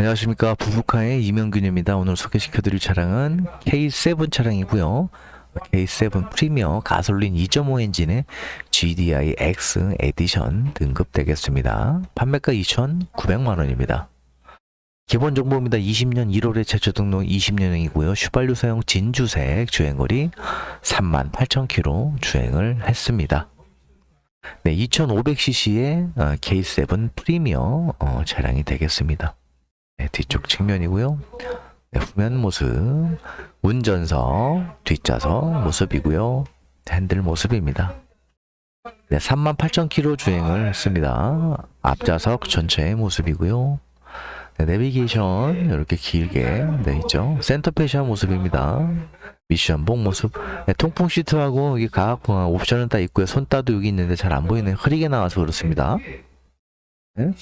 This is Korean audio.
안녕하십니까 부부카의 이명균입니다. 오늘 소개시켜드릴 차량은 K7 차량이고요. K7 프리미어 가솔린 2.5 엔진의 GDI X 에디션 등급 되겠습니다. 판매가 2,900만 원입니다. 기본 정보입니다. 20년 1월에 최초 등록 20년형이고요. 휘발유 사용 진주색 주행거리 38,000km 주행을 했습니다. 네, 2,500cc의 K7 프리미어 어, 차량이 되겠습니다. 네, 뒤쪽 측면이고요. 네, 후면 모습, 운전석, 뒷좌석 모습이고요. 핸들 모습입니다. 네, 38,000km 주행을 했습니다. 앞좌석 전체의 모습이고요. 네, 내비게이션 이렇게 길게 돼 있죠. 센터페시아 모습입니다. 미션봉 모습. 네, 통풍 시트하고 각 어, 옵션은 다 있고요. 손따도 여기 있는데 잘 안 보이네. 흐리게 나와서 그렇습니다. 네?